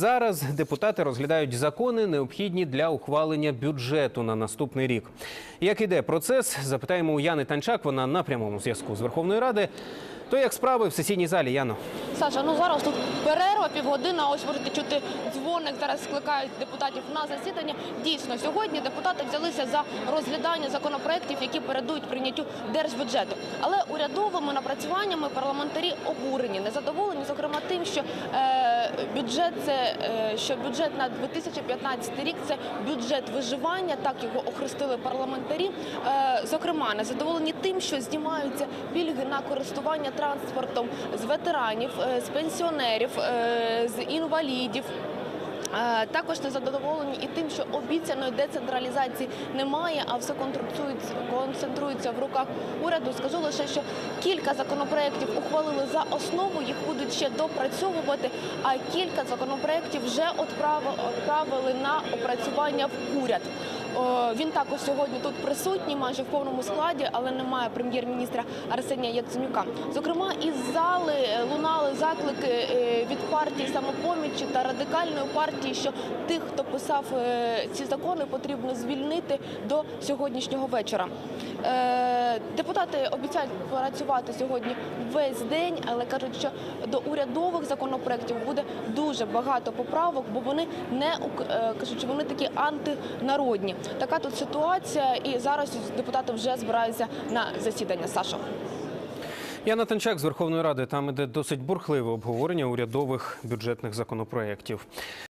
зараз депутати розглядають закони, необхідні для ухвалення бюджету на наступний рік. Як іде процес? Запитаємо у Яни Танчак. Вона на прямому зв'язку з Верховної Ради. То як справи в сесійній залі, Яно? Саша, ну зараз тут перерва півгодина. Ось можете чути дзвоник. Зараз скликають депутатів на засідання. Дійсно, сьогодні депутати взялися за розглядання законопроєктів, які передують прийняттю держбюджету. Але урядовими напрацюваннями парламентарі обурені, незадоволені, зокрема тим, що е, бюджет це е, що бюджет на 2015 рік це бюджет виживання. Так його охрестили парламентарі. Е, зокрема, незадоволені тим, що знімаються пільги на користування транспортом з ветеранів, е, з пенсіонерів, е, з інвалідів. Е, Також незадоволені і тим, що обіцяної децентралізації немає, а все концентрується, в руках уряду. Скажу лише, що кілька законопроєктів ухвалили за основу, їх будуть ще допрацьовувати. А кілька законопроєктів вже відправили на опрацювання в уряд. Він також сьогодні тут присутній, майже в повному складі, але немає прем'єр-міністра Арсенія Яценюка. Зокрема, із зали лунали заклики е, від партії самопомічі та радикальної партії, що тих, хто писав е, ці закони, потрібно звільнити до сьогоднішнього вечора. Е, Депутати обіцяють працювати сьогодні весь день, але кажуть, що до урядових законопроєктів буде дуже багато поправок, бо вони не кажуть, вони такі антинародні. Така тут ситуація, і зараз депутати вже збираються на засідання. Сашо. Яна Танчак з Верховної Ради. Там іде досить бурхливе обговорення урядових бюджетних законопроєктів.